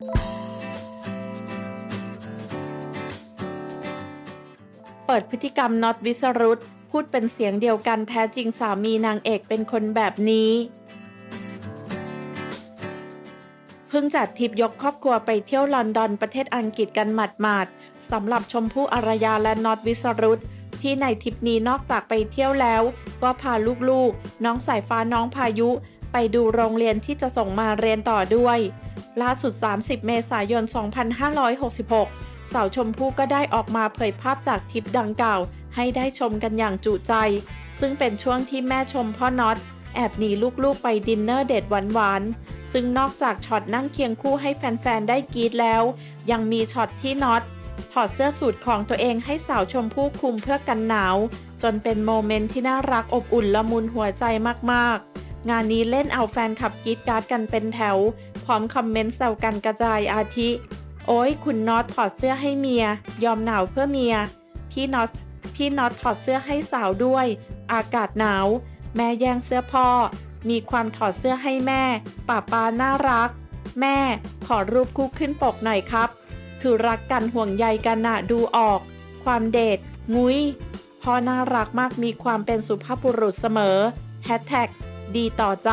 เปิดพฤติกรรมน็อตวิสรุตพูดเป็นเสียงเดียวกันแท้จริงสามีนางเอกเป็นคนแบบนี้ เพิ่งจัดทริปยกครอบครัวไปเที่ยวลอนดอนประเทศอังกฤษกันหมาดๆสำหรับชมพู่อารยาและน็อตวิสรุตที่ในทริปนี้นอกจากไปเที่ยวแล้ว ก็พาลูกๆ น้องสายฟ้าน้องพายุ ไปดูโรงเรียนที่จะส่งมาเรียนต่อด้วย ล่าสุด 30 เมษายน 2566 สาวชมพู่ก็ได้ออกมาเผยภาพจากทริปดังกล่าว ให้ได้ชมกันอย่างจุใจ ซึ่งเป็นช่วงที่แม่ชมพ่อน็อต แอบหนีลูกๆไปดินเนอร์เดทหวานๆ ซึ่งนอกจากช็อตนั่งเคียงคู่ให้แฟนๆ ได้กรีดแล้ว ยังมีช็อตที่น็อตถอดเสื้อสูทของตัวเองให้สาวชมพู่คลุมเพื่อกันหนาว จนเป็นโมเมนต์ที่น่ารักอบอุ่นละมุนหัวใจมากๆ งานนี้เล่นเอาแฟนคลับกีดการ์ดกันเป็นแถว พร้อมคอมเมนต์แซวกันกระจายอาทิ โอ้ยคุณน็อตถอดเสื้อให้เมีย ยอมหนาวเพื่อเมีย พี่น็อตพี่น็อตถอดเสื้อให้สาวด้วย อากาศหนาว แม่แย่งเสื้อพ่อ มีความถอดเสื้อให้แม่ป่าปาน่ารัก แม่ขอรูปคู่ขึ้นปกหน่อยครับ คือรักกันห่วงใยกันนะดูออก ความเดทงุ้ยพ่อน่ารักมากมีความเป็นสุภาพบุรุษเสมอแฮชแท็ก ดีต่อใจ